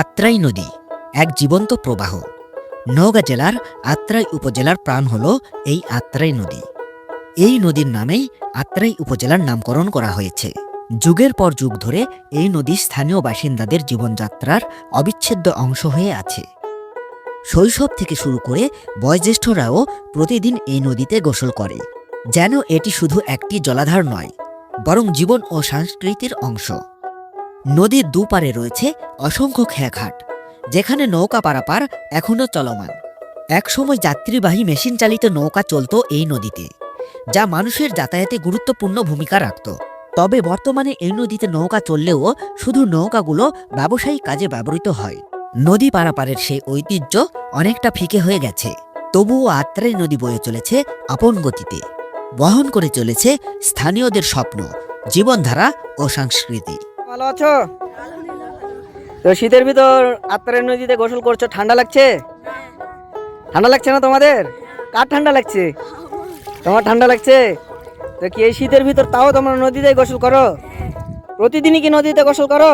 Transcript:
আত্রাই নদী, এক জীবন্ত প্রবাহ। নওগাঁ জেলার আত্রাই উপজেলার প্রাণ হল এই আত্রাই নদী। এই নদীর নামেই আত্রাই উপজেলার নামকরণ করা হয়েছে। যুগের পর যুগ ধরে এই নদী স্থানীয় বাসিন্দাদের জীবনযাত্রার অবিচ্ছেদ্য অংশ হয়ে আছে। শৈশব থেকে শুরু করে বয়োজ্যেষ্ঠরাও প্রতিদিন এই নদীতে গোসল করে। যেন এটি শুধু একটি জলাধার নয়, বরং জীবন ও সংস্কৃতির অংশ। নদীর দুপারে রয়েছে অসংখ্য খেয়াঘাট, যেখানে নৌকা পারাপার এখনও চলমান। একসময় যাত্রীবাহী মেশিন চালিত নৌকা চলতো এই নদীতে, যা মানুষের যাতায়াতে গুরুত্বপূর্ণ ভূমিকা রাখত। তবে বর্তমানে এই নদীতে নৌকা চললেও শুধু নৌকাগুলো ব্যবসায়িক কাজে ব্যবহৃত হয়। নদী পারাপারের সেই ঐতিহ্য অনেকটা ফিকে হয়ে গেছে, তবুও আত্রাই নদী বয়ে চলেছে আপন গতিতে। বহন করে চলেছে স্থানীয়দের স্বপ্ন, জীবনধারা ও সংস্কৃতি। ভালো আছো? তো শীতের ভিতর আত্মারের নদীতে গোসল করছ, ঠান্ডা লাগছে? ঠান্ডা লাগছে না তোমাদের? কার ঠান্ডা লাগছে? তোমার ঠান্ডা লাগছে? তো কি এই শীতের ভিতর তাও তোমরা নদীতে গোসল করো? প্রতিদিনই কি নদীতে গোসল করো?